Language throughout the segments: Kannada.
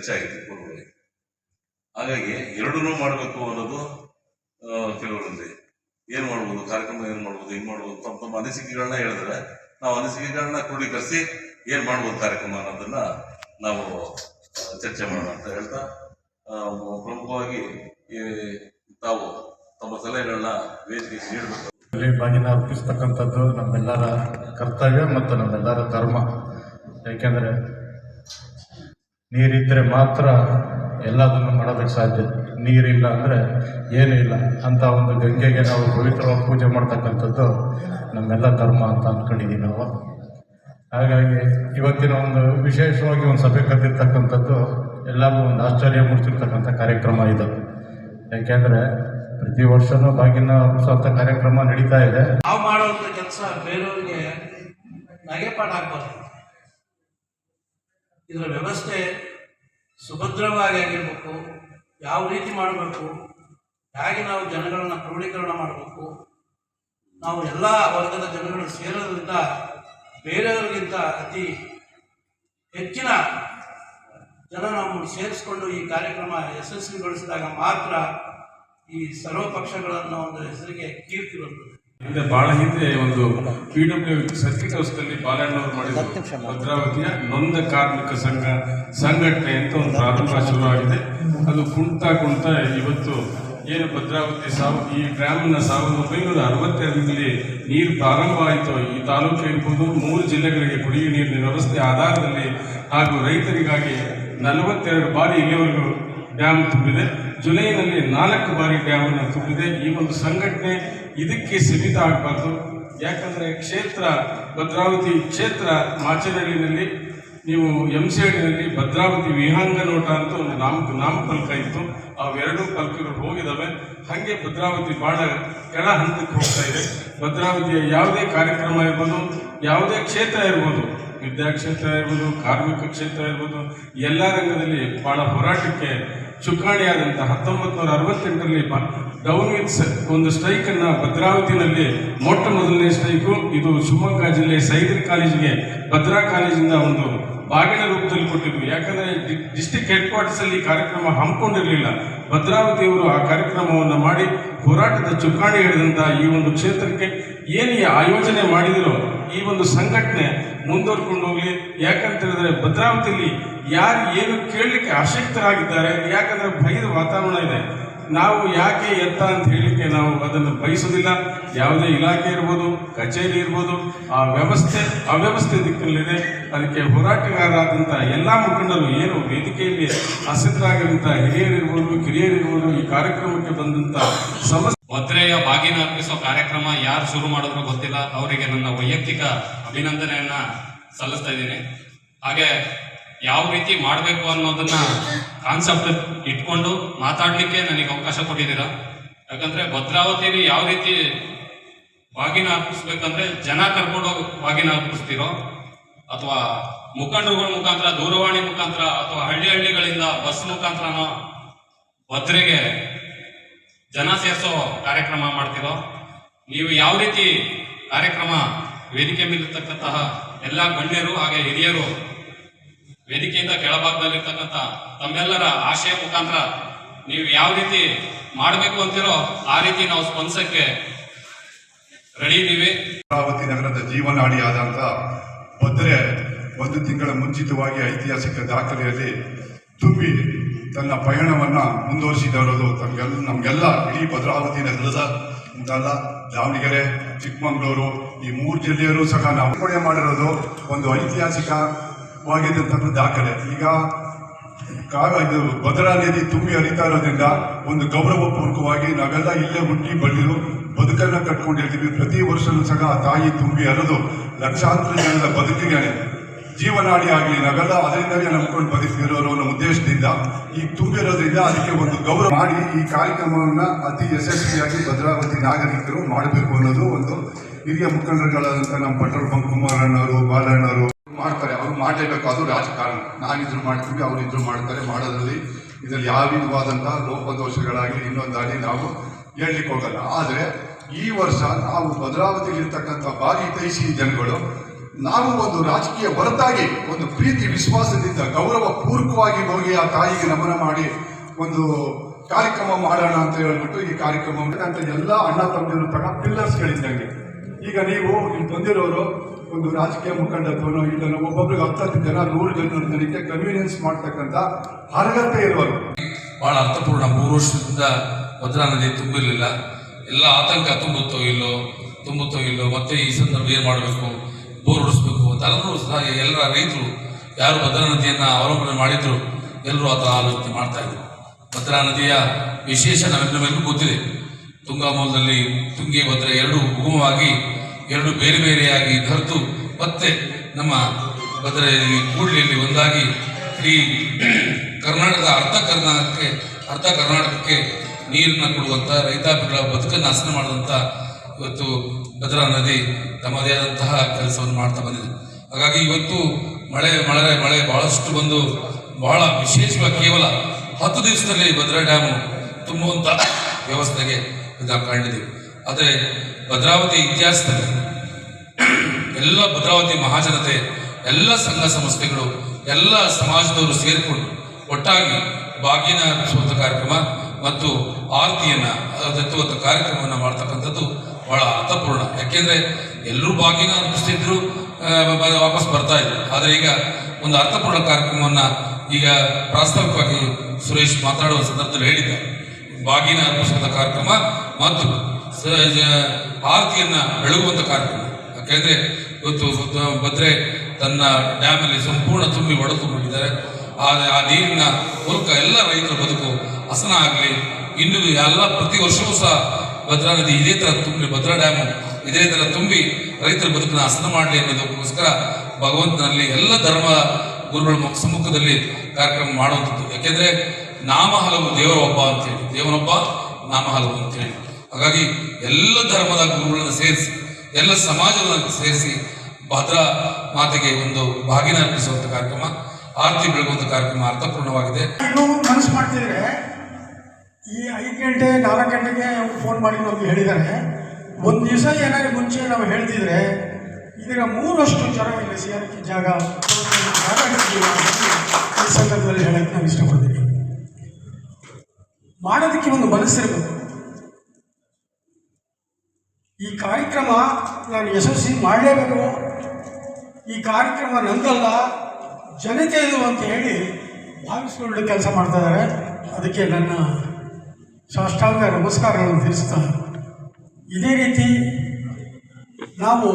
ಚರ್ಚೆ ಆಗಿದೆ ಪೂರ್ವದಲ್ಲಿ ಹಾಗಾಗಿ ಎರಡೂ ಮಾಡಬೇಕು ಅನ್ನೋದು ಕೆಲವರಲ್ಲಿ. ಏನ್ ಮಾಡ್ಬೋದು? ಕಾರ್ಯಕ್ರಮ ಏನ್ ಮಾಡ್ಬೋದು? ಏನು ಮಾಡ್ಬೋದು? ತಮ್ಮ ತಮ್ಮ ಅನಿಸಿಕೆಗಳನ್ನ ಹೇಳಿದ್ರೆ, ನಾವು ಅನಿಸಿಕೆಗಳನ್ನ ಕ್ರೋಢೀಕರಿಸಿ ಏನ್ ಮಾಡ್ಬೋದು ಕಾರ್ಯಕ್ರಮ ಅನ್ನೋದನ್ನ ನಾವು ಚರ್ಚೆ ಮಾಡೋಣ ಅಂತ ಹೇಳ್ತಾ ಪ್ರಮುಖವಾಗಿ ತಾವು ತಮ್ಮ ಸಲಹೆಗಳನ್ನ ವೇದಿಕೆ ನೀಡಬೇಕು. ಬಾಗಿನ ಅರ್ಪಿಸ್ತಕ್ಕಂಥದ್ದು ನಮ್ಮೆಲ್ಲರ ಕರ್ತವ್ಯ ಮತ್ತು ನಮ್ಮೆಲ್ಲರ ಧರ್ಮ. ಏಕೆಂದರೆ ನೀರಿದ್ದರೆ ಮಾತ್ರ ಎಲ್ಲದನ್ನು ಮಾಡೋದಕ್ಕೆ ಸಾಧ್ಯ. ನೀರಿಲ್ಲ ಅಂದರೆ ಏನೂ ಇಲ್ಲ. ಅಂತ ಒಂದು ಗಂಗೆಗೆ ನಾವು ಪವಿತ್ರವಾಗಿ ಪೂಜೆ ಮಾಡ್ತಕ್ಕಂಥದ್ದು ನಮ್ಮೆಲ್ಲ ಧರ್ಮ ಅಂತ ಅಂದ್ಕೊಂಡಿದ್ದೀವಿ ನಾವು. ಹಾಗಾಗಿ ಇವತ್ತಿನ ಒಂದು ವಿಶೇಷವಾಗಿ ಒಂದು ಸಭೆ ಕರೆದಿರ್ತಕ್ಕಂಥದ್ದು ಎಲ್ಲರಿಗೂ ಒಂದು ಆಶ್ಚರ್ಯ ಮೂಡಿಸಿರ್ತಕ್ಕಂಥ ಕಾರ್ಯಕ್ರಮ ಇದು. ಯಾಕೆಂದರೆ ಪ್ರತಿ ವರ್ಷವೂ ಬಾಗಿನ ಸ್ವಂತ ಕಾರ್ಯಕ್ರಮ ನಡೀತಾ ಇದೆ. ನಾವು ಮಾಡುವಂಥ ಕೆಲಸ ಬೇರೆಯವರಿಗೆ ನಗೆಪಾಠ ಆಗ್ಬಾರ್ದು. ಇದರ ವ್ಯವಸ್ಥೆ ಸುಭದ್ರವಾಗಿ ಆಗಿರಬೇಕು, ಯಾವ ರೀತಿ ಮಾಡಬೇಕು, ಹೇಗೆ ನಾವು ಜನಗಳನ್ನು ಕ್ರೋಢೀಕರಣ ಮಾಡಬೇಕು, ನಾವು ಎಲ್ಲ ವರ್ಗದ ಜನಗಳು ಸೇರೋದ್ರಿಂದ ಬೇರೆಯವರಿಗಿಂತ ಅತಿ ಹೆಚ್ಚಿನ ಜನ ನಾವು ಸೇರಿಸ್ಕೊಂಡು ಈ ಕಾರ್ಯಕ್ರಮ ಯಶಸ್ವಿಗೊಳಿಸಿದಾಗ ಮಾತ್ರ ಈ ಸರ್ವ ಪಕ್ಷಗಳನ್ನು ಒಂದು ಹೆಸರಿಗೆ ಕೀರ್ತಿ ಬರ್ತದೆ ಹಿಂದೆ ಬಹಳ ಹಿಂದೆ ಒಂದು ಪಿ ಡಬ್ಲ್ಯೂ ಸರ್ಕಿಟ್ ಹೌಸ್ನಲ್ಲಿ ಬಾಲಣ್ಣವರು ಮಾಡಿದ ಭದ್ರಾವತಿಯ ನೊಂದ ಕಾರ್ಮಿಕ ಸಂಘ ಸಂಘಟನೆ ಅಂತ ಒಂದು ಪ್ರಾರಂಭ ಶುರುವಾಗಿದೆ. ಅದು ಕುಣ್ತಾ ಕುಣ್ತಾ ಇವತ್ತು ಏನು ಭದ್ರಾವತಿ ಸಾವು ಈ ಡ್ಯಾಮ್ನ ಸಾವಿರದ ಒಂಬೈನೂರ ಅರವತ್ತೆರಡರಲ್ಲಿ ನೀರು ಪ್ರಾರಂಭ ಆಯಿತು. ಈ ತಾಲೂಕು ಇರ್ಬೋದು ಮೂರು ಜಿಲ್ಲೆಗಳಿಗೆ ಕುಡಿಯುವ ನೀರಿನ ವ್ಯವಸ್ಥೆ ಆಧಾರದಲ್ಲಿ ಹಾಗೂ ರೈತರಿಗಾಗಿ ನಲವತ್ತೆರಡು ಬಾರಿ ಇಲ್ಲಿವರೆಗೂ ಡ್ಯಾಮ್ ತುಂಬಿದೆ. ಜುಲೈನಲ್ಲಿ ನಾಲ್ಕು ಬಾರಿ ಡ್ಯಾಮನ್ನು ತುಂಬಿದೆ. ಈ ಒಂದು ಸಂಘಟನೆ ಇದಕ್ಕೆ ಸೀಮಿತ ಆಗಬಾರ್ದು. ಯಾಕಂದರೆ ಕ್ಷೇತ್ರ, ಭದ್ರಾವತಿ ಕ್ಷೇತ್ರ ಮಾಚನಹಳ್ಳಿನಲ್ಲಿ ನೀವು ಎಂ ಸಿ ಹಳ್ಳಿನಲ್ಲಿ ಭದ್ರಾವತಿ ವಿಹಾಂಗ ನೋಟ ಅಂತ ಒಂದು ನಾಮ ನಾಮಫಲಕ ಇತ್ತು. ಅವೆರಡೂ ಫಲಕಗಳು ಹೋಗಿದ್ದಾವೆ ಹಾಗೆ ಭದ್ರಾವತಿ ಭಾಳ ಕೆಳ ಹಂತಕ್ಕೆ ಹೋಗ್ತಾ ಇದೆ. ಭದ್ರಾವತಿಯ ಯಾವುದೇ ಕಾರ್ಯಕ್ರಮ ಇರ್ಬೋದು, ಯಾವುದೇ ಕ್ಷೇತ್ರ ಇರ್ಬೋದು, ವಿದ್ಯಾಕ್ಷೇತ್ರ ಇರ್ಬೋದು, ಕಾರ್ಮಿಕ ಕ್ಷೇತ್ರ ಇರ್ಬೋದು, ಎಲ್ಲ ರಂಗದಲ್ಲಿ ಬಹಳ ಹೋರಾಟಕ್ಕೆ ಚುಕ್ಕಾಣಿಯಾದಂಥ ಹತ್ತೊಂಬತ್ತು ನೂರ ಅರವತ್ತೆಂಟರಲ್ಲಿ ಡೌನ್ ವಿತ್ಸ್ ಒಂದು ಸ್ಟ್ರೈಕ್ ಅನ್ನ ಭದ್ರಾವತಿನಲ್ಲಿ ಮೊಟ್ಟ ಮೊದಲನೇ ಸ್ಟ್ರೈಕು. ಇದು ಶಿವಮೊಗ್ಗ ಜಿಲ್ಲೆ ಸೈದರ್ ಕಾಲೇಜಿಗೆ ಭದ್ರಾ ಕಾಲೇಜಿಂದ ಒಂದು ಬಾಗಿನ ರೂಪದಲ್ಲಿ ಕೊಟ್ಟಿದ್ವಿ ಯಾಕಂದ್ರೆ ಡಿಸ್ಟಿಕ್ ಹೆಡ್ ಕ್ವಾರ್ಟರ್ಸ್ ಅಲ್ಲಿ ಕಾರ್ಯಕ್ರಮ ಹಮ್ಮಿಕೊಂಡಿರಲಿಲ್ಲ. ಭದ್ರಾವತಿಯವರು ಆ ಕಾರ್ಯಕ್ರಮವನ್ನು ಮಾಡಿ ಹೋರಾಟದ ಚುಕ್ಕಾಣಿ ಹಿಡಿದಂತ ಈ ಒಂದು ಕ್ಷೇತ್ರಕ್ಕೆ ಏನು ಆಯೋಜನೆ ಮಾಡಿದಿರೋ ಈ ಒಂದು ಸಂಘಟನೆ ಮುಂದುವರ್ಕೊಂಡು ಹೋಗಲಿ. ಯಾಕಂತ ಹೇಳಿದ್ರೆ ಭದ್ರಾವತಿಯಲ್ಲಿ ಯಾರು ಏನು ಕೇಳಲಿಕ್ಕೆ ಆಸಕ್ತರಾಗಿದ್ದಾರೆ, ಯಾಕಂದ್ರೆ ಭಯದ ವಾತಾವರಣ ಇದೆ. ನಾವು ಯಾಕೆ ಎತ್ತ ಅಂತ ಹೇಳಲಿಕ್ಕೆ ನಾವು ಅದನ್ನು ಬಯಸೋದಿಲ್ಲ ಯಾವುದೇ ಇಲಾಖೆ ಇರ್ಬೋದು, ಕಚೇರಿ ಇರ್ಬೋದು, ಆ ವ್ಯವಸ್ಥೆ, ಅವ್ಯವಸ್ಥೆ ದಿಕ್ಕಲ್ಲಿದೆ ಅದಕ್ಕೆ ಹೋರಾಟಗಾರರಾದಂಥ ಎಲ್ಲ ಮುಖಂಡರು ಏನು ವೇದಿಕೆಯಲ್ಲಿ ಅಸಿದ್ಧರಾಗಿರುವಂಥ ಹಿರಿಯರಿರ್ಬೋದು, ಕಿರಿಯರಿರ್ಬೋದು, ಈ ಕಾರ್ಯಕ್ರಮಕ್ಕೆ ಬಂದಂಥ ಸಮಸ್ಯೆ ಭದ್ರೆಯ ಬಾಗಿನ ಅರ್ಪಿಸೋ ಕಾರ್ಯಕ್ರಮ ಯಾರು ಶುರು ಮಾಡಿದ್ರು ಗೊತ್ತಿಲ್ಲ. ಅವರಿಗೆ ನನ್ನ ವೈಯಕ್ತಿಕ ಅಭಿನಂದನೆಯನ್ನ ಸಲ್ಲಿಸ್ತಾ ಇದ್ದೀನಿ. ಹಾಗೆ ಯಾವ ರೀತಿ ಮಾಡಬೇಕು ಅನ್ನೋದನ್ನ ಕಾನ್ಸೆಪ್ಟ್ ಇಟ್ಕೊಂಡು ಮಾತಾಡ್ಲಿಕ್ಕೆ ನನಗೆ ಅವಕಾಶ ಕೊಟ್ಟಿದ್ದೀರಾ. ಯಾಕಂದ್ರೆ ಭದ್ರಾವತಿಯಲ್ಲಿ ಯಾವ ರೀತಿ ಬಾಗಿನ ಅರ್ಪಿಸ್ಬೇಕಂದ್ರೆ ಜನ ಕರ್ಕೊಂಡೋಗಿ ಬಾಗಿನ ಅರ್ಪಿಸ್ತಿರೋ, ಅಥವಾ ಮುಖಂಡರುಗಳ ಮುಖಾಂತರ, ದೂರವಾಣಿ ಮುಖಾಂತರ, ಅಥವಾ ಹಳ್ಳಿ ಹಳ್ಳಿಗಳಿಂದ ಬಸ್ ಮುಖಾಂತರನೋ ಭದ್ರೆಗೆ ಜನ ಸೇರಿಸೋ ಕಾರ್ಯಕ್ರಮ ಮಾಡ್ತಿರೋ, ನೀವು ಯಾವ ರೀತಿ ಕಾರ್ಯಕ್ರಮ ವೇದಿಕೆ ಮೇಲಿರ್ತಕ್ಕಂತಹ ಎಲ್ಲ ಗಣ್ಯರು ಹಾಗೆ ಹಿರಿಯರು ವೇದಿಕೆಯಿಂದ ಕೆಳಭಾಗದಲ್ಲಿರ್ತಕ್ಕಂಥ ತಮ್ಮೆಲ್ಲರ ಆಶಯ ಮುಖಾಂತರ ನೀವು ಯಾವ ರೀತಿ ಮಾಡಬೇಕು ಅಂತಿರೋ ಆ ರೀತಿ ನಾವು ಸ್ಪಂದಿಸಕ್ಕೆ ರೆಡಿ ಇದ್ದೀವಿ. ಅಮರಾವತಿ ನಗರದ ಜೀವನಾಡಿಯಾದಂಥ ಭದ್ರೆ ಒಂದು ತಿಂಗಳ ಮುಂಚಿತವಾಗಿ ಐತಿಹಾಸಿಕ ದಾಖಲೆಯಲ್ಲಿ ತುಂಬಿ ತನ್ನ ಪಯಣವನ್ನು ಮುಂದುವರಿಸಿದವರು ತಮಗೆಲ್ಲ ನಮಗೆಲ್ಲ ಇಡೀ ಭದ್ರಾವತಿ ನಗರದ ಅಂತಲ್ಲ ದಾವಣಗೆರೆ, ಚಿಕ್ಕಮಗಳೂರು, ಈ ಮೂರು ಜಿಲ್ಲೆಯರು ಸಹ ನಾವು ಕೊಡೆ ಮಾಡಿರೋದು ಒಂದು ಐತಿಹಾಸಿಕವಾಗಿದ್ದಂಥ ದಾಖಲೆ. ಈಗ ಕಾಗ ಇದು ಭದ್ರಾ ನದಿ ತುಂಬಿ ಹರಿತಾ ಇರೋದ್ರಿಂದ ಒಂದು ಗೌರವಪೂರ್ವಕವಾಗಿ ನಾವೆಲ್ಲ ಇಲ್ಲೇ ಹುಟ್ಟಿ ಬಳ್ಳಿರು ಬದುಕನ್ನ ಕಟ್ಕೊಂಡಿರ್ತೀವಿ. ಪ್ರತಿ ವರ್ಷನೂ ಸಹ ತಾಯಿ ತುಂಬಿ ಹರಿದು ಲಕ್ಷಾಂತರ ಜನರ ಬದುಕಿಗೆ ಜೀವನಾಡಿ ಆಗಲಿ ನಾವೆಲ್ಲ ಅದರಿಂದಲೇ ನಂಬ್ಕೊಂಡು ಬದುಕಿರೋರು ಅನ್ನೋ ಉದ್ದೇಶದಿಂದ ಈ ತುಂಬಿರೋದ್ರಿಂದ ಅದಕ್ಕೆ ಒಂದು ಗೌರವ ಮಾಡಿ ಈ ಕಾರ್ಯಕ್ರಮವನ್ನು ಅತಿ ಯಶಸ್ವಿಯಾಗಿ ಭದ್ರಾವತಿ ನಾಗರಿಕರು ಮಾಡಬೇಕು ಅನ್ನೋದು ಒಂದು ಹಿರಿಯ ಮುಖಂಡರುಗಳಾದಂಥ ನಮ್ಮ ಪಟ್ರೋಲ್ ಬಂಕ್ ಕುಮಾರಣ್ಣವರು ಬಾಲಣ್ಣವರು ಮಾಡ್ತಾರೆ. ಅವ್ರು ಮಾಡಲೇಬೇಕು. ಅದು ರಾಜಕಾರಣ. ನಾನಿದ್ರು ಮಾಡ್ತೀವಿ, ಅವರಿದ್ರು ಮಾಡ್ತಾರೆ. ಮಾಡೋದ್ರಲ್ಲಿ ಇದರಲ್ಲಿ ಯಾವ ವಿಧವಾದಂತಹ ಲೋಪದೋಷಗಳಾಗಲಿ ಇನ್ನೊಂದಾಗಲಿ ನಾವು ಹೇಳಲಿಕ್ಕೆ ಹೋಗಲ್ಲ. ಆದರೆ ಈ ವರ್ಷ ನಾವು ಭದ್ರಾವತಿಯಲ್ಲಿರ್ತಕ್ಕಂಥ ಭಾರಿ ತೈಸಿ ಜನಗಳು ನಾವು ಒಂದು ರಾಜಕೀಯ ಹೊರತಾಗಿ, ಒಂದು ಪ್ರೀತಿ, ವಿಶ್ವಾಸದಿಂದ, ಗೌರವ ಪೂರ್ವಕವಾಗಿ ಹೋಗಿ ಆ ತಾಯಿಗೆ ನಮನ ಮಾಡಿ ಒಂದು ಕಾರ್ಯಕ್ರಮ ಮಾಡೋಣ ಅಂತ ಹೇಳ್ಬಿಟ್ಟು ಈ ಕಾರ್ಯಕ್ರಮ ಅಂತ ಎಲ್ಲ ಅಣ್ಣ ತಮ್ಮದಿರು ತಗ ಪಿಲ್ಲರ್ಸ್ಗಳಿದ್ದಂಗೆ ಈಗ ನೀವು ಇಲ್ಲಿ ಬಂದಿರೋರು ಒಂದು ರಾಜಕೀಯ ಮುಖಂಡತ್ವನೋ ಇಲ್ಲ ಒಬ್ಬೊಬ್ರಿಗೆ ಹತ್ತು ಜನ, ನೂರು ಜನ ಜನಕ್ಕೆ ಕನ್ವೀನಿಯನ್ಸ್ ಮಾಡ್ತಕ್ಕಂಥ ಅರ್ಹತೆ ಇರುವರು ಬಹಳ ಅರ್ಥಪೂರ್ಣ. ಮೂರು ವರ್ಷದಿಂದ ಭದ್ರಾ ನದಿ ತುಂಬಿರಲಿಲ್ಲ. ಎಲ್ಲ ಆತಂಕ ತುಂಬುತ್ತೋ ಇಲ್ಲೋ ತುಂಬುತ್ತೋ ಇಲ್ಲೋ, ಮತ್ತೆ ಈ ಸಂದರ್ಭ ಏನು ಮಾಡಬೇಕು? ಬೋರ್ ಹೊಡಿಸ್ಬೇಕು ಅಂತ ಎಲ್ಲರೂ ಸಹ ಎಲ್ಲರ ರೈತರು ಯಾರು ಭದ್ರಾ ನದಿಯನ್ನು ಅವಲಂಬನೆ ಮಾಡಿದ್ರು, ಎಲ್ಲರೂ ಆತ ಆಲೋಚನೆ ಮಾಡ್ತಾ ಇದ್ರು. ಭದ್ರಾ ನದಿಯ ವಿಶೇಷ ನಮ್ಮೆಲ್ಲರಿಗೂ ಗೊತ್ತಿದೆ. ತುಂಗಾ ಮೂಲದಲ್ಲಿ ತುಂಗಿ ಭದ್ರಾ ಎರಡು ಉಗಮವಾಗಿ, ಎರಡು ಬೇರೆ ಬೇರೆಯಾಗಿ ಹರಿದು ಮತ್ತೆ ನಮ್ಮ ಭದ್ರೆಯಲ್ಲಿ ಕೂಡಲಿಯಲ್ಲಿ ಒಂದಾಗಿ ಇಡೀ ಕರ್ನಾಟಕದ ಅರ್ಧ ಕರ್ನಾಟಕಕ್ಕೆ ಅರ್ಧ ಕರ್ನಾಟಕಕ್ಕೆ ನೀರನ್ನು ಕೊಡುವಂಥ ರೈತಾಪಿಗಳ ಬದುಕನ್ನು ನಾಶನ ಮಾಡುವಂಥ ಇವತ್ತು ಭದ್ರಾ ನದಿ ತಮ್ಮದೇ ಆದಂತಹ ಕೆಲಸವನ್ನು ಮಾಡ್ತಾ ಬಂದಿದೆ. ಹಾಗಾಗಿ ಇವತ್ತು ಮಳೆ ಮಳೆ ಮಳೆ ಬಹಳಷ್ಟು ಬಂದು ಬಹಳ ವಿಶೇಷವಾಗಿ ಕೇವಲ ಹತ್ತು ದಿವಸದಲ್ಲಿ ಭದ್ರಾ ಡ್ಯಾಮು ತುಂಬುವಂಥ ವ್ಯವಸ್ಥೆಗೆ ನಾವು ಕಂಡಿದ್ದೀವಿ ಆದರೆ ಭದ್ರಾವತಿ ಇತಿಹಾಸದಲ್ಲಿ ಎಲ್ಲ ಭದ್ರಾವತಿ ಮಹಾಜನತೆ, ಎಲ್ಲ ಸಂಘ ಸಂಸ್ಥೆಗಳು, ಎಲ್ಲ ಸಮಾಜದವರು ಸೇರಿಕೊಂಡು ಒಟ್ಟಾಗಿ ಬಾಗಿನ ಸ್ವಂತ ಕಾರ್ಯಕ್ರಮ ಮತ್ತು ಆರತಿಯನ್ನ ಎತ್ತುವಂಥ ಕಾರ್ಯಕ್ರಮವನ್ನು ಮಾಡ್ತಕ್ಕಂಥದ್ದು ಬಹಳ ಅರ್ಥಪೂರ್ಣ. ಯಾಕೆಂದ್ರೆ ಎಲ್ಲರೂ ಬಾಗಿನ ಅರ್ಪಿಸ್ತಿದ್ರು ವಾಪಸ್ ಬರ್ತಾ ಇದ್ರು. ಆದರೆ ಈಗ ಒಂದು ಅರ್ಥಪೂರ್ಣ ಕಾರ್ಯಕ್ರಮವನ್ನ ಈಗ ಪ್ರಾಸ್ತಾವಿಕವಾಗಿ ಸುರೇಶ್ ಮಾತಾಡುವ ಸಂದರ್ಭದಲ್ಲಿ ಹೇಳಿದ್ದಾರೆ. ಬಾಗಿನ ಅರ್ಪಿಸುವಂಥ ಕಾರ್ಯಕ್ರಮ ಮತ್ತು ಆರತಿಯನ್ನು ಬೆಳಗುವಂಥ ಕಾರ್ಯಕ್ರಮ. ಯಾಕೆಂದ್ರೆ ಇವತ್ತು ಭದ್ರ- ತನ್ನ ಡ್ಯಾಮ್ ಅಲ್ಲಿ ಸಂಪೂರ್ಣ ತುಂಬಿ ಒಡೆದು ತುಂಬಿಟ್ಟಿದ್ದಾರೆ ಆ ಆ ನೀರಿನ ಮೂಲಕ ಎಲ್ಲ ರೈತರ ಬದುಕು ಹಸನ ಆಗಲಿ, ಇನ್ನು ಎಲ್ಲ ಪ್ರತಿ ವರ್ಷವೂ ಸಹ ಭದ್ರಾ ನದಿ ಇದೇ ತರ ತುಂಬಿ, ಭದ್ರಾ ಡ್ಯಾಮು ಇದೇ ತರ ತುಂಬಿ ರೈತರ ಬದುಕನ್ನ ಹಸನ ಮಾಡಲಿ ಅನ್ನೋದಕ್ಕೋಸ್ಕರ ಭಗವಂತನಲ್ಲಿ ಎಲ್ಲ ಧರ್ಮ ಗುರುಗಳ ಮುಖ ಸಮ್ಮುಖದಲ್ಲಿ ಕಾರ್ಯಕ್ರಮ ಮಾಡುವಂಥದ್ದು. ಯಾಕೆಂದ್ರೆ ನಾಮ ಹಲವು ದೇವರ ಒಬ್ಬ ಅಂತೇಳಿ ದೇವನೊಬ್ಬ, ನಾಮ ಹಲವು ಅಂತೇಳಿ ಹಾಗಾಗಿ ಎಲ್ಲ ಧರ್ಮದ ಗುರುಗಳನ್ನು ಸೇರಿಸಿ, ಎಲ್ಲ ಸಮಾಜವನ್ನು ಸೇರಿಸಿ ಭದ್ರಾ ಮಾತೆಗೆ ಒಂದು ಭಾಗಿನ ಅರ್ಪಿಸುವಂಥ ಕಾರ್ಯಕ್ರಮ, ಆರತಿ ಬೆಳಗುವಂಥ ಕಾರ್ಯಕ್ರಮ ಅರ್ಥಪೂರ್ಣವಾಗಿದೆ. ಮನಸ್ಸು ಮಾಡ್ತಿದ್ರೆ ಈ ಐದು ಗಂಟೆ, ನಾಲ್ಕು ಗಂಟೆಗೆ ಫೋನ್ ಮಾಡಿ ನಮ್ಗೆ ಹೇಳಿದ್ದಾರೆ ಒಂದು ದಿವಸ ಏನಾದ್ರು ಮುಂಚೆ ನಾವು ಹೇಳ್ತಿದ್ರೆ ಇದೀಗ ಮೂರಷ್ಟು ಜನ ಇಲ್ಲಿ ಸೇರಕ್ಕೆ ಜಾಗ ಈ ಸಂದರ್ಭದಲ್ಲಿ ಹೇಳೋಕ್ಕೆ ನಾವು ಇಷ್ಟಪಡ್ತೀವಿ ಮಾಡೋದಕ್ಕೆ ಒಂದು ಮನಸ್ಸಿರಬೇಕು. ಈ ಕಾರ್ಯಕ್ರಮ ನಾನು ಯಶಸ್ವಿ ಮಾಡಲೇಬೇಕು. ಈ ಕಾರ್ಯಕ್ರಮ ನಂದಲ್ಲ ಜನತೆಯದು ಅಂತ ಹೇಳಿ ಭಾವಿಸ್ಕೊಂಡು ಕೆಲಸ ಮಾಡ್ತಾ ಇದ್ದಾರೆ. ಅದಕ್ಕೆ ನನ್ನ ಸಾಷ್ಟಾಂಗ ನಮಸ್ಕಾರಗಳನ್ನು ತಿಳಿಸ್ತಾ ಇದೇ ರೀತಿ ನಾವು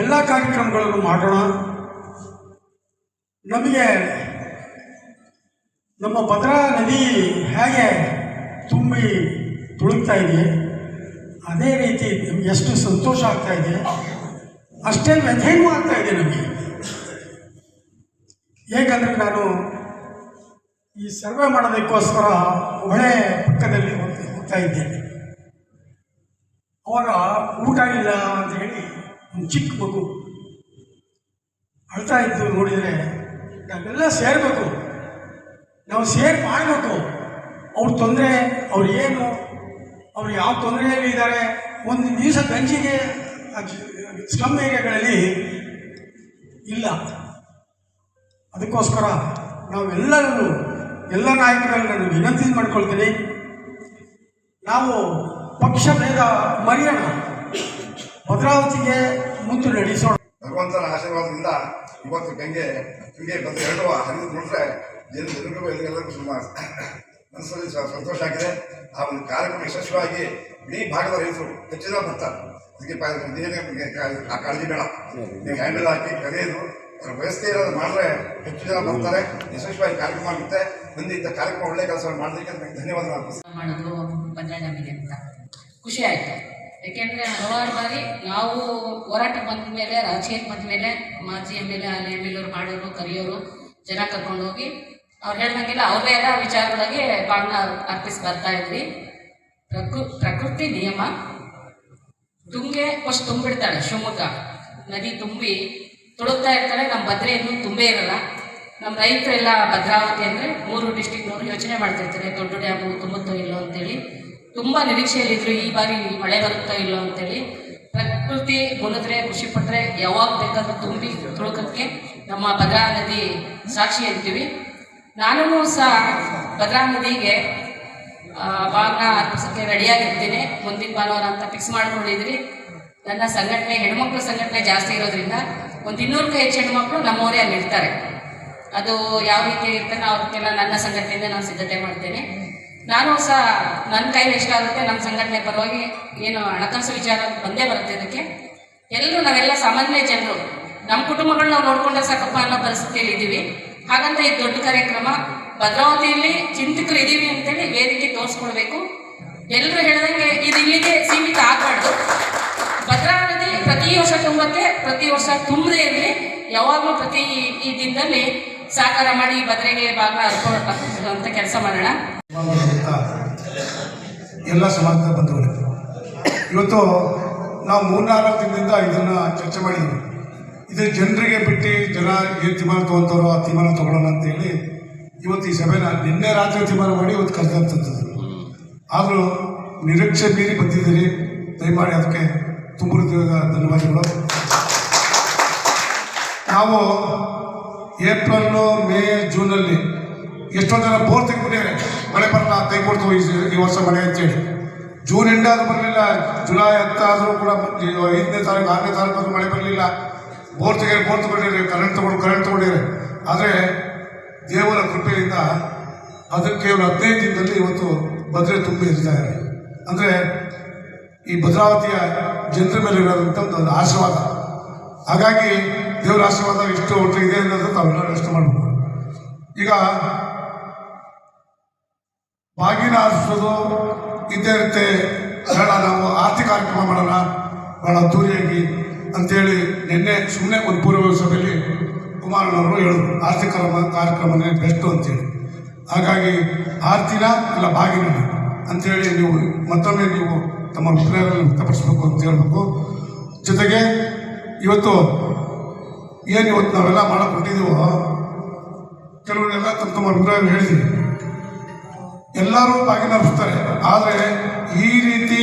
ಎಲ್ಲ ಕಾರ್ಯಕ್ರಮಗಳನ್ನು ಮಾಡೋಣ. ನಮಗೆ ನಮ್ಮ ಭದ್ರಾ ನದಿ ಹೇಗೆ ತುಂಬಿ ತುಳುಕ್ತಾ ಇದೆ, ಅದೇ ರೀತಿ ನಮ್ಗೆ ಎಷ್ಟು ಸಂತೋಷ ಆಗ್ತಾ ಇದೆ, ಅಷ್ಟೇ ವ್ಯಥೆಯೂ ಆಗ್ತಾ ಇದೆ ನಮಗೆ. ಏಕೆಂದರೆ ನಾನು ಈ ಸರ್ವೆ ಮಾಡೋದಕ್ಕೋಸ್ಕರ ಹೊಳೆ ಪಕ್ಕದಲ್ಲಿ ಹೋಗ್ತಾ ಇದ್ದೀವಿ ಅವಾಗ ಊಟ ಇಲ್ಲ ಅಂತ ಹೇಳಿ ಒಂದು ಚಿಕ್ಕ ಮಗು ಅಳ್ತಾ ಇದ್ದು ನೋಡಿದರೆ, ನಾವೆಲ್ಲ ಸೇರಬೇಕು. ನಾವು ಸೇರಿ ಮಾಡಬೇಕು ಅವ್ರ ತೊಂದರೆ, ಅವ್ರು ಏನು, ಅವ್ರು ಯಾವ ತೊಂದರೆಯಲ್ಲಿ ಇದ್ದಾರೆ ಒಂದು ದಿವಸ ಗಂಜಿಗೆ ಸ್ಲಮ್ ಏರಿಯಾಗಳಲ್ಲಿ ಇಲ್ಲ. ಅದಕ್ಕೋಸ್ಕರ ನಾವೆಲ್ಲರೂ ಎಲ್ಲ ನಾಯಕರಲ್ಲಿ ನಾನು ವಿನಂತಿ ಮಾಡ್ಕೊಳ್ತೀನಿ. ನಾವು ಪಕ್ಷ ಭೇದ ಮರೆಯೋಣ. ಭದ್ರಾವತಿಗೆ ಮುಂದೆ ನಡೆಸೋಣ. ಭಗವಂತನ ಆಶೀರ್ವಾದದಿಂದ ಇವತ್ತು ಗಂಗೆ ಹಿಂಗೆ ಬಂದು ಎರಡು ಹರಿದು ನೋಡಿದ್ರೆ ಜನ ಜನರಿಗೂ ಎಲ್ಲರಿಗೂ ಸುಮಾರು ಮನಸ್ಸಲ್ಲಿ ಸಂತೋಷ ಆಗಿದೆ. ಆ ಒಂದು ಕಾರ್ಯಕ್ರಮ ಯಶಸ್ವಿಯಾಗಿ ಇಡೀ ಭಾಗದ ರೈತರು ಹೆಚ್ಚಿನ ಬರ್ತಾರೆ. ಅದಕ್ಕೆ ಆ ಕಾಳಜಿ ಬೇಡ. ನೀವು ಹ್ಯಾಂಡಲ್ ಹಾಕಿ ಕರೆಯೋದು ವ್ಯವಸ್ಥೆ ಇರೋದು ಮಾಡಿದ್ರೆ ಹೆಚ್ಚು ಜನ ಬರ್ತಾರೆ. ಯಶಸ್ವಿಯಾಗಿ ಕಾರ್ಯಕ್ರಮ ಆಗುತ್ತೆ. ಮುಂದೆ ಇಂಥ ಕಾರ್ಯಕ್ರಮ ಒಳ್ಳೆ ಕೆಲಸ ಮಾಡಿದ್ದಕ್ಕೆ ನನಗೆ ಧನ್ಯವಾದ ಅರ್ಪಿಸ್ತೀನಿ ಮಾಡೋದು ಅಂತ. ಖುಷಿ ಆಯಿತು. ಏಕೆಂದರೆ ಹಲವಾರು ಬಾರಿ ನಾವು ಹೋರಾಟ ಬಂದ ಮೇಲೆ ರಾಜಕೀಯಕ್ಕೆ ಬಂದ ಮೇಲೆ, ಮಾಜಿ ಎಂ ಎಲ್ ಎ ಅಲ್ಲಿ ಎಂ ಎಲ್ ಎರು ಮಾಡೋರು ಕರೆಯೋರು, ಜನ ಕರ್ಕೊಂಡು ಹೋಗಿ ಅವ್ರು ಹೇಳ್ದಂಗೆಲ್ಲ ಅವರೇ ಎಲ್ಲ ವಿಚಾರಗಳಿಗೆ ಬಾಣ ಅರ್ಪಿಸಿ ಬರ್ತಾ ಇದ್ವಿ. ಪ್ರಕೃ, ಪ್ರಕೃತಿ ನಿಯಮ. ತುಂಗೆ ಫಸ್ಟ್ ತುಂಬಿಡ್ತಾಳೆ ಶಿವಮೊಗ್ಗ. ನದಿ ತುಂಬಿ ತುಳುಕ್ತಾ ಇರ್ತಾರೆ ನಮ್ಮ ಭದ್ರೆ ಇನ್ನೂ ತುಂಬೇ ಇರಲ್ಲ. ನಮ್ಮ ರೈತರೆಲ್ಲ ಭದ್ರಾವತಿ ಅಂದರೆ ಮೂರು ಡಿಸ್ಟಿಕ್ನವರು ಯೋಚನೆ ಮಾಡ್ತಿರ್ತಾರೆ ದೊಡ್ಡ ಡ್ಯಾಮು ತುಂಬುತ್ತೋ ಇಲ್ಲೋ ಅಂತೇಳಿ. ತುಂಬ ನಿರೀಕ್ಷೆಯಲ್ಲಿದ್ದರು ಈ ಬಾರಿ ಮಳೆ ಬರುತ್ತೋ ಇಲ್ಲೋ ಅಂತೇಳಿ. ಪ್ರ ಪ್ರಕೃತಿ ಮುನಿದ್ರೆ, ಖುಷಿ ಪಟ್ಟರೆ ಯಾವಾಗ ಬೇಕಾದರೂ ತುಂಬಿ ತುಳುಕಕ್ಕೆ ನಮ್ಮ ಭದ್ರಾ ನದಿ ಸಾಕ್ಷಿ ಅಂತೀವಿ. ನಾನೂ ಸಹ ಭದ್ರಾ ನದಿಗೆ ಭಾಗನ ಅರ್ಪಿಸೋಕ್ಕೆ ರೆಡಿಯಾಗಿರ್ತೀನಿ. ಮುಂದಿನ ಭಾನುವಾರ ಅಂತ ಫಿಕ್ಸ್ ಮಾಡ್ಕೊಂಡಿದ್ರಿ ನನ್ನ ಸಂಘಟನೆ, ಹೆಣ್ಮಕ್ಳ ಸಂಘಟನೆ ಜಾಸ್ತಿ ಇರೋದ್ರಿಂದ ಒಂದು ಇನ್ನೂರಕ್ಕೂ ಹೆಚ್ಚು ಹೆಣ್ಮಕ್ಳು ನಮ್ಮವರೇ ಅಲ್ಲಿ ಇರ್ತಾರೆ ಅದು ಯಾವ ರೀತಿ ಇರ್ತಾನೆ ಅವ್ರಿಗೆಲ್ಲ ನನ್ನ ಸಂಘಟನೆಯಿಂದ ನಾನು ಸಿದ್ಧತೆ ಮಾಡ್ತೇನೆ. ನಾನು ಸಹ ನನ್ನ ಕೈಲಿ ಎಷ್ಟಾಗುತ್ತೆ ನಮ್ಮ ಸಂಘಟನೆ ಪರವಾಗಿ ಏನು ಹಣಕಾಸು ವಿಚಾರ ಬಂದೇ ಬರುತ್ತೆ ಇದಕ್ಕೆ. ಎಲ್ಲರೂ ನಾವೆಲ್ಲ ಸಾಮಾನ್ಯ ಜನರು. ನಮ್ಮ ಕುಟುಂಬಗಳನ್ನ ನಾವು ನೋಡ್ಕೊಂಡ್ರೆ ಸಾಕಪ್ಪ ಅನ್ನೋ ಪರಿಸ್ಥಿತಿಯಲ್ಲಿ ಇದ್ದೀವಿ ಹಾಗಂತ ಈ ದೊಡ್ಡ ಕಾರ್ಯಕ್ರಮ ಭದ್ರಾವತಿಯಲ್ಲಿ ಚಿಂತಕರು ಇದ್ದೀವಿ ಅಂತೇಳಿ ವೇದಿಕೆ ತೋರಿಸ್ಕೊಳ್ಬೇಕು. ಎಲ್ಲರೂ ಹೇಳ್ದಂಗೆ ಇದು ಇಲ್ಲಿಗೆ ಸೀಮಿತ ಆಗಬಾರ್ದು. ಭದ್ರಾ ನದಿ ಪ್ರತಿ ವರ್ಷ ತುಂಬಕ್ಕೆ, ಪ್ರತಿ ವರ್ಷ ತುಂಬದೇ ಇರಲಿ ಯಾವಾಗಲೂ ಪ್ರತಿ ಈ ದಿನದಲ್ಲಿ ಸಾಕಾರ ಮಾಡಿ ಭದ್ರೆಗೆ ಭಾಗ ಅಂತ ಕೆಲಸ ಮಾಡೋಣ. ಎಲ್ಲ ಸಮಾಜದ ಬಂಧುಗಳು, ಇವತ್ತು ನಾವು ಮೂರ್ನಾಲ್ಕು ದಿನದಿಂದ ಇದನ್ನು ಚರ್ಚೆ ಮಾಡಿದ್ದೀವಿ ಇದು ಜನರಿಗೆ ಬಿಟ್ಟು ಜನ ಏನು ತೀರ್ಮಾನ ತೊಗೊತಾರೋ ಆ ತೀರ್ಮಾನ ತೊಗೊಳ್ಳೋಣ ಅಂತೇಳಿ ಇವತ್ತು ಈ ಸಭೆನ ನಿನ್ನೆ ರಾತ್ರಿ ತೀರ್ಮಾನ ಮಾಡಿ ಇವತ್ತು ಕರೆದಂಥದ್ದು ಆದರೂ ನಿರೀಕ್ಷೆ ಮೀರಿ ಬಂದಿದ್ದೀರಿ, ದಯಮಾಡಿ ಅದಕ್ಕೆ ತುಂಬ ಹೃದಯದ ಧನ್ಯವಾದಗಳು. ನಾವು ಏಪ್ರಿಲ್ಲು, ಮೇ, ಜೂನಲ್ಲಿ ಎಷ್ಟೊಂದು ಜನ ಬೋರ್ ತೆಗೆದ್ಬಿಟ್ಟಿದ್ದಾರೆ ಮಳೆ ಬರಲ್ಲ ತೆಗೆದ್ಬಿಡ್ತು ಈ ವರ್ಷ ಮಳೆ ಅಂತೇಳಿ. ಜೂನ್ ಆದರೂ ಬರಲಿಲ್ಲ, ಜುಲೈ ಹತ್ತಾದರೂ ಕೂಡ ಐದನೇ ತಾರೀಕು, ಆರನೇ ತಾರೀಕು ಮಳೆ ಬರಲಿಲ್ಲ. ಬೋರ್ ತೆಗೆ ಬೋರ್ ತಗೊಂಡಿದ್ರೆ ಕರೆಂಟ್ ತೊಗೊಂಡು ಕರೆಂಟ್ ತಗೊಂಡಿರಿ ಆದರೆ ದೇವರ ಕೃಪೆಯಿಂದ ಅದಕ್ಕೆ ಕೇವಲ ಹದಿನೈದು ದಿನದಲ್ಲಿ ಇವತ್ತು ಭದ್ರೆ ತುಂಬಿ ಇರ್ತಾ ಇದೆ ಅಂದರೆ ಈ ಭದ್ರಾವತಿಯ ಜನರ ಮೇಲೆ ಇರೋದಂಥ ಒಂದು ಆಶೀರ್ವಾದ. ಹಾಗಾಗಿ ದೇವರ ಆಶೀರ್ವಾದ ಎಷ್ಟು ಒಟ್ಟು ಇದೆ ಅನ್ನೋದು ತಾವೆಲ್ಲರೂ ಯೋಚನೆ ಮಾಡಬೇಕು. ಈಗ ಬಾಗಿನ ಆರಿಸೋದು, ಇದ್ದೇ ಇರುತ್ತೆ. ಬೇಡ ನಾವು ಆರ್ಥಿಕ ಕಾರ್ಯಕ್ರಮ ಮಾಡೋಣ. ಭಾಳ ಅದ್ದೂರಿಯಾಗಿ ಅಂತೇಳಿ ನಿನ್ನೆ ಸುಮ್ಮನೆ ಒಂದು ಪೂರ್ವ ಸಭೆಯಲ್ಲಿ ಕುಮಾರನವರು ಹೇಳಿದ್ರು. ಕಾರ್ಯಕ್ರಮ ಕಾರ್ಯಕ್ರಮನೇ ಬೆಸ್ಟು ಅಂತೇಳಿ. ಹಾಗಾಗಿ ಆರ್ತಿನ ಇಲ್ಲ ಬಾಗಿನ ಅಂತೇಳಿ ನೀವು ಮತ್ತೊಮ್ಮೆ ನೀವು ತಮ್ಮ ಅಭಿಪ್ರಾಯಗಳನ್ನು ವ್ಯಕ್ತಪಡಿಸಬೇಕು ಅಂತ ಹೇಳ್ಬೇಕು. ಜೊತೆಗೆ ಇವತ್ತು ಏನು ಇವತ್ತು ನಾವೆಲ್ಲ ಮಾಡಕ್ಕೆ ಹೊಂಟಿದ್ದೀವೋ ಕೆಲವರೆಲ್ಲ ತಮ್ಮ ತಮ್ಮ ಅಭಿಪ್ರಾಯ ಹೇಳಿದ್ವಿ ಎಲ್ಲರೂ ಭಾಗಿನರ್ಸ್ತಾರೆ ಆದರೆ ಈ ರೀತಿ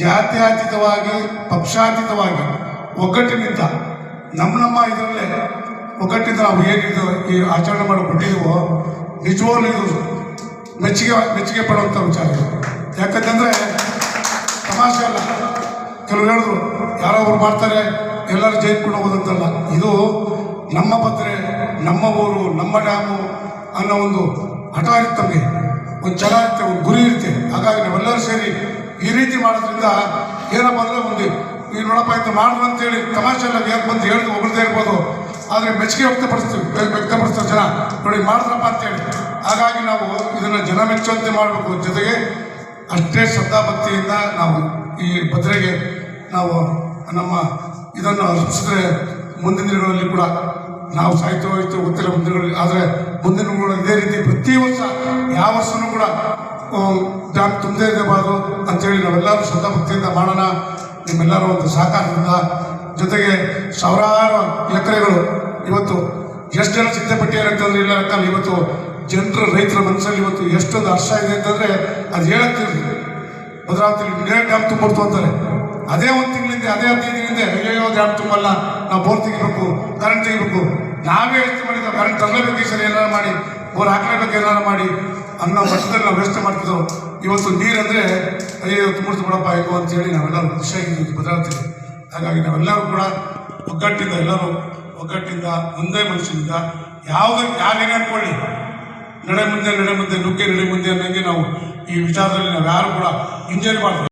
ಜಾತ್ಯಾತೀತವಾಗಿ, ಪಕ್ಷಾತೀತವಾಗಿ ಒಗ್ಗಟ್ಟಿನಿಂದ, ನಮ್ಮ ನಮ್ಮ ಇದರಲ್ಲೇ ಒಗ್ಗಟ್ಟಿನಿಂದ ನಾವು ಏನಿದು ಈ ಆಚರಣೆ ಮಾಡಿಕೊಂಡಿದ್ದೀವೋ ನಿಜವಾಗ್ಲೂ ಇದು ಮೆಚ್ಚುಗೆ ಮೆಚ್ಚುಗೆ ಪಡುವಂಥ ವಿಚಾರ. ಯಾಕಂತಂದ್ರೆ ತಮಾಷೆ ಅಲ್ಲ ಕೆಲವರು ಹೇಳಿದ್ರು, ಯಾರೋ ಒಬ್ಬರು ಮಾಡ್ತಾರೆ, ಎಲ್ಲರೂ ಜೈಲ್ಕೊಂಡು ಹೋಗೋದಂತಲ್ಲ. ಇದು ನಮ್ಮ ಪತ್ರೆ, ನಮ್ಮ ಊರು, ನಮ್ಮ ಡ್ಯಾಮು ಅನ್ನೋ ಒಂದು ಹಠ ಇರುತ್ತೆ ಒಂದು ಛಲ ಇರುತ್ತೆ, ಒಂದು ಗುರಿ ಇರುತ್ತೆ. ಹಾಗಾಗಿ ನಾವೆಲ್ಲರೂ ಸೇರಿ ಈ ರೀತಿ ಮಾಡೋದ್ರಿಂದ ಏನಪ್ಪ ಅಂದ್ರೆ ಒಂದು ಈ ನೋಡಪ್ಪ, ಇದು ಮಾಡ್ರು ಅಂತೇಳಿ ತಮಾಷೆ ಎಲ್ಲ ಯಾಕೆ ಬಂದು ಹೇಳಿದ್ರು ಒಬ್ಬರದೇ ಇರ್ಬೋದು. ಆದರೆ ಮೆಚ್ಚುಗೆ ವ್ಯಕ್ತಪಡಿಸ್ತೀವಿ, ವ್ಯ- ವ್ಯಕ್ತಪಡಿಸ್ತಾರೆ ಜನ. ನೋಡಿ ಮಾಡಿದ್ರಪ್ಪ ಅಂತೇಳಿ. ಹಾಗಾಗಿ ನಾವು ಇದನ್ನು ಜನ ಮೆಚ್ಚುವಂತೆ ಮಾಡಬೇಕು. ಜೊತೆಗೆ ಅಷ್ಟೇ ಶ್ರದ್ಧಾಭಕ್ತಿಯಿಂದ ನಾವು ಈ ಭದ್ರೆಗೆ ನಾವು ನಮ್ಮ ಇದನ್ನು ಅರ್ಪಿಸಿದ್ರೆ ಮುಂದಿನ ದಿನಗಳಲ್ಲಿ ಕೂಡ ನಾವು ಸಾಹಿತ್ಯ ಹೋಯಿತು ಗೊತ್ತಿಲ್ಲ ಮುಂದಿನ ಆದರೆ ಮುಂದಿನ ದಿನಗಳು ಇದೇ ರೀತಿ ಪ್ರತಿ ವರ್ಷ ಯಾವ ವರ್ಷನೂ ಕೂಡ ಡ್ಯಾಮ್ ತುಂಬದೇ ಇರಬಾರ್ದು ಅಂತೇಳಿ ನಾವೆಲ್ಲರೂ ಶ್ರದ್ಧಾಭಕ್ತಿಯಿಂದ ಮಾಡೋಣ. ನಿಮ್ಮೆಲ್ಲರೂ ಒಂದು ಸಹಕಾರದಿಂದ. ಜೊತೆಗೆ ಸಾವಿರಾರು ಎಕರೆಗಳು ಇವತ್ತು ಎಷ್ಟು ಜನ ಸಿದ್ಧಪಟ್ಟಿದ್ದಾರೆ ಅಂತಂದ್ರೆ ಇಲ್ಲ, ಇವತ್ತು ಜನರ ರೈತರ ಮನಸ್ಸಲ್ಲಿ ಇವತ್ತು ಎಷ್ಟೊಂದು ಹರ್ಷ ಇದೆ ಅಂತಂದ್ರೆ ಅದು ಹೇಳುತ್ತಿರಲಿ ಭದ್ರಾವತಿಲಿ ನೇರ ಡ್ಯಾಮ್ ತುಂಬಿಡ್ತು ಅಂತಾರೆ. ಅದೇ ಒಂದು ತಿಂಗಳಿಂದ, ಅದೇ ಹದಿನೈದು ದಿನದಿಂದ ಅಯ್ಯೋ ಡ್ಯಾಮ್ ತುಂಬಲ್ಲ, ನಾವು ಬೋರ್ ತೆಗಿಬೇಕು ಕರೆಂಟ್ ತೆಗಿಬೇಕು. ನಾವೇ ಯೋಚನೆ ಮಾಡಿದ ಕರೆಂಟ್ ತರಲೇಬೇಕು ಈ ಸರಿ ಏನಾರು ಮಾಡಿ, ಬೋರ್ ಹಾಕ್ಲೇಬೇಕು ಏನಾರು ಮಾಡಿ. ಅನ್ನೋ ಮಟ್ಟದಲ್ಲಿ ನಾವು ವ್ಯವಸ್ಥೆ ಮಾಡ್ತಿದ್ದೋ ಇವತ್ತು ನೀರಂದ್ರೆ ಅಯ್ಯೋ ತುಂಬಿಡ್ತು ಬಿಡಪ್ಪ ಆಯ್ತು ಅಂತೇಳಿ ನಾವೆಲ್ಲರೂ ಖುಷಿಯಾಗಿದ್ದೀವಿ ಭದ್ರಾವತಿ ಹಾಗಾಗಿ ನಾವೆಲ್ಲರೂ ಕೂಡ ಒಗ್ಗಟ್ಟಿಂದ ಎಲ್ಲರೂ, ಒಗ್ಗಟ್ಟಿಂದ, ಒಂದೇ ಮನುಷ್ಯನಿಂದ ಯಾವುದೇ ಯಾರೇನೇ ಅನ್ಕೊಳ್ಳಿ. ನಡೆ ಮುಂದೆ ನಡೆ ಮುಂದೆ, ನುಗ್ಗೆ ನಡೆ ಮುಂದೆ ಅನ್ನೋಂಗೆ ನಾವು ಈ ವಿಚಾರದಲ್ಲಿ ನಾವು ಯಾರು ಕೂಡ ಮಾಡ್ತೀವಿ